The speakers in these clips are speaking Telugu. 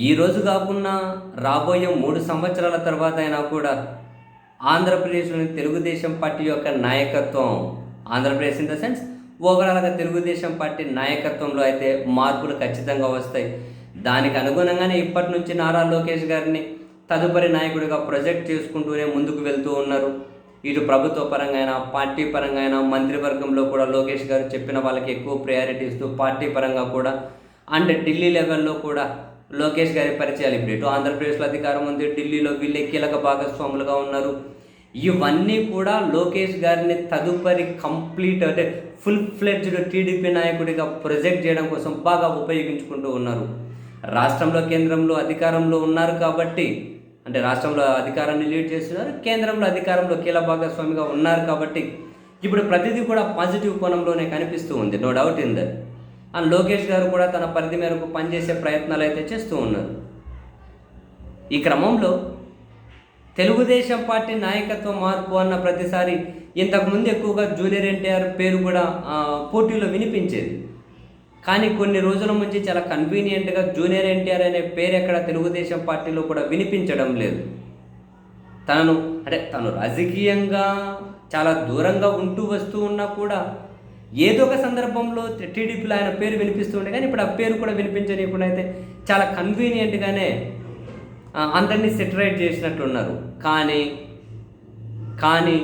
ఈ రోజు కాకుండా రాబోయే మూడు సంవత్సరాల తర్వాత అయినా కూడా ఆంధ్రప్రదేశ్లోని తెలుగుదేశం పార్టీ యొక్క నాయకత్వం ఆంధ్రప్రదేశ్ ఇన్ ద సెన్స్ ఓవరాల్గా తెలుగుదేశం పార్టీ నాయకత్వంలో అయితే మార్పులు ఖచ్చితంగా వస్తాయి. దానికి అనుగుణంగానే ఇప్పటి నుంచి నారా లోకేష్ గారిని తదుపరి నాయకుడిగా ప్రొజెక్ట్ చేసుకుంటూనే ముందుకు వెళ్తూ ఉన్నారు. ఇటు ప్రభుత్వ పరంగా అయినా పార్టీ పరంగా అయినా మంత్రివర్గంలో కూడా లోకేష్ గారు చెప్పిన వాళ్ళకి ఎక్కువ ప్రయారిటీ ఇస్తూ పార్టీ పరంగా కూడా అండ్ ఢిల్లీ లెవెల్లో కూడా లోకేష్ గారి పరిచయాలు ఇప్పుడు ఇటు ఆంధ్రప్రదేశ్లో అధికారం ఉంది ఢిల్లీలో వీళ్ళే కీలక భాగస్వాములుగా ఉన్నారు. ఇవన్నీ కూడా లోకేష్ గారిని తదుపరి కంప్లీట్ అంటే ఫుల్ ఫ్లెడ్జ్డ్ టీడీపీ నాయకుడిగా ప్రొజెక్ట్ చేయడం కోసం బాగా ఉపయోగించుకుంటూ ఉన్నారు. రాష్ట్రంలో కేంద్రంలో అధికారంలో ఉన్నారు కాబట్టి అంటే రాష్ట్రంలో అధికారాన్ని లీడ్ చేస్తున్నారు కేంద్రంలో అధికారంలో కీలక భాగస్వామిగా ఉన్నారు కాబట్టి ఇప్పుడు ప్రతిదీ కూడా పాజిటివ్ కోణంలోనే కనిపిస్తూ ఉంది. No doubt in that and Lokesh గారు కూడా తన పరిధి మేరకు పనిచేసే ప్రయత్నాలు అయితే చేస్తూ ఉన్నారు. ఈ క్రమంలో తెలుగుదేశం పార్టీ నాయకత్వ మార్పు అన్న ప్రతిసారి ఇంతకుముందు ఎక్కువగా జూనియర్ ఎన్టీఆర్ పేరు కూడా పోటీలో వినిపించేది. కానీ కొన్ని రోజుల నుంచి చాలా కన్వీనియంట్గా జూనియర్ ఎన్టీఆర్ అనే పేరు ఎక్కడ తెలుగుదేశం పార్టీలో కూడా వినిపించడం లేదు. తనను అంటే తను రాజకీయంగా చాలా దూరంగా ఉంటూ వస్తూ ఉన్నా కూడా ఏదో ఒక సందర్భంలో టీడీపీలో ఆయన పేరు వినిపిస్తూ ఉండే కానీ ఇప్పుడు ఆ పేరు కూడా వినిపించనీయకుండా అయితే చాలా కన్వీనియంట్గానే అందరినీ సెటరైట్ చేసినట్లున్నారు కానీ కానీ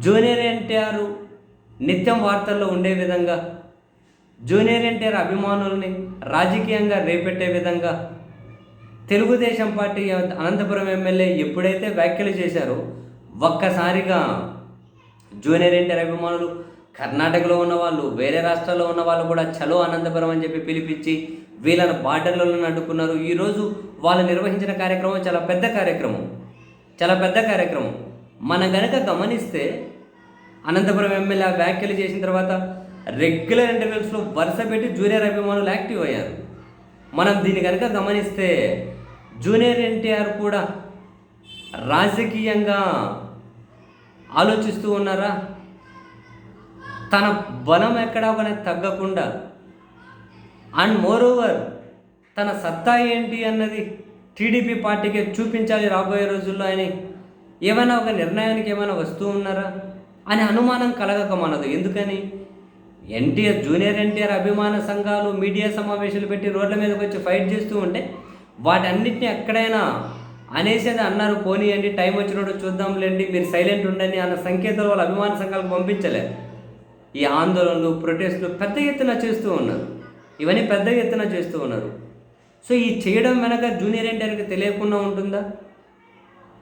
జూనియర్ ఎన్టీఆర్ నిత్యం వార్తల్లో ఉండే విధంగా జూనియర్ ఎన్టీఆర్ అభిమానుల్ని రాజకీయంగా రేపెట్టే విధంగా తెలుగుదేశం పార్టీ అనంతపురం ఎమ్మెల్యే ఎప్పుడైతే వ్యాఖ్యలు చేశారో ఒక్కసారిగా జూనియర్ ఎన్టీఆర్ అభిమానులు కర్ణాటకలో ఉన్న వాళ్ళు వేరే రాష్ట్రాల్లో ఉన్న వాళ్ళు కూడా చలో అనంతపురం అని చెప్పి పిలిపించి వీళ్ళను బార్డర్లలో అడ్డుకున్నారు ఈరోజు వాళ్ళు నిర్వహించిన కార్యక్రమం చాలా పెద్ద కార్యక్రమం. చాలా పెద్ద కార్యక్రమం. మనం గనక గమనిస్తే అనంతపురం ఎమ్మెల్యే వ్యాఖ్యలు చేసిన తర్వాత రెగ్యులర్ ఇంటర్వ్యూస్లో వరుస పెట్టి జూనియర్ అభిమానులు యాక్టివ్ అయ్యారు. మనం దీన్ని కనుక గమనిస్తే జూనియర్ ఎన్టీఆర్ కూడా రాజకీయంగా ఆలోచిస్తూ ఉన్నారా? తన బలం ఎక్కడా కానీ తగ్గకుండా. అండ్ మోర్ ఓవర్ తన సత్తా ఏంటి అన్నది టీడీపీ పార్టీకి చూపించాలి రాబోయే రోజుల్లో అని ఏమైనా ఒక నిర్ణయానికి ఏమైనా వస్తూ ఉన్నారా? అని అనుమానం కలగక మనదు. ఎందుకని? ఎన్టీఆర్ జూనియర్ ఎన్టీఆర్ అభిమాన సంఘాలు మీడియా సమావేశాలు పెట్టి రోడ్ల మీదకి వచ్చి ఫైట్ చేస్తూ ఉంటే వాటన్నిటిని ఎక్కడైనా అనేసేది అన్నారు పోనీయండి టైం వచ్చినప్పుడు చూద్దాంలేండి మీరు సైలెంట్ ఉండండి అన్న సంకేతాలు వాళ్ళ అభిమాన సంఘాలకు పంపించలేదు ఈ ఆందోళనలు ప్రొటెస్ట్లు పెద్ద ఎత్తున చేస్తూ ఉన్నారు. ఇవన్నీ పెద్ద ఎత్తున చేస్తూ ఉన్నారు. సో ఈ చేయడం వెనక జూనియర్ ఎన్టీఆర్కి తెలియకుండా ఉంటుందా?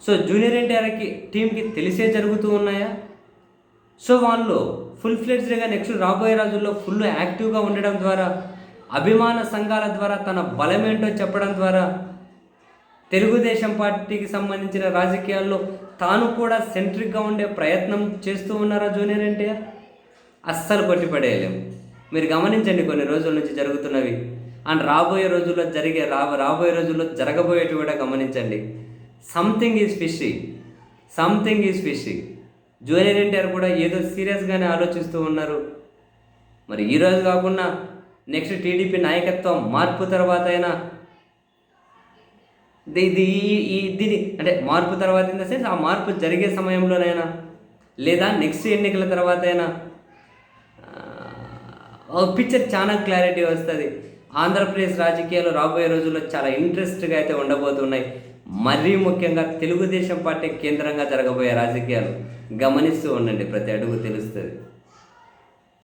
సో జూనియర్ ఎన్టీఆర్కి టీంకి తెలిసే జరుగుతూ ఉన్నాయా? సో వాళ్ళు ఫుల్ ఫ్లెడ్జ్డ్గా నెక్స్ట్ రాబోయే రోజుల్లో ఫుల్ యాక్టివ్గా ఉండడం ద్వారా అభిమాన సంఘాల ద్వారా తన బలమేంటో చెప్పడం ద్వారా తెలుగుదేశం పార్టీకి సంబంధించిన రాజకీయాల్లో తాను కూడా సెంట్రిక్గా ఉండే ప్రయత్నం చేస్తూ ఉన్నారా జూనియర్ ఎన్టీఆర్? అస్సలు కొట్టిపడేయలేము మీరు గమనించండి కొన్ని రోజుల నుంచి జరుగుతున్నవి. అండ్ రాబోయే రోజుల్లో జరిగే రా రాబోయే రోజుల్లో జరగబోయేటి కూడా గమనించండి. Something is fishy something is fishy junior NTR కూడా ఏదో సీరియస్గానే ఆలోచిస్తూ ఉన్నారు. మరి ఈ రోజు కాకుండా నెక్స్ట్ టీడీపీ నాయకత్వం మార్పు తర్వాత అయినా ఇది ఇది ఈ- ఈ దీని అంటే మార్పు తర్వాత ఇన్ ద సెన్స్ ఆ మార్పు జరిగే సమయంలోనైనా లేదా నెక్స్ట్ ఎన్నికల తర్వాత అయినా పిక్చర్ చాలా క్లారిటీ వస్తుంది. ఆంధ్రప్రదేశ్ రాజకీయాలు రాబోయే రోజుల్లో చాలా ఇంట్రెస్ట్గా అయితే ఉండబోతున్నాయి. మరీ ముఖ్యంగా తెలుగుదేశం పార్టీ కేంద్రంగా జరగబోయే రాజకీయాలు. గమనిస్తూ ఉండండి ప్రతి అడుగు తెలుస్తుంది.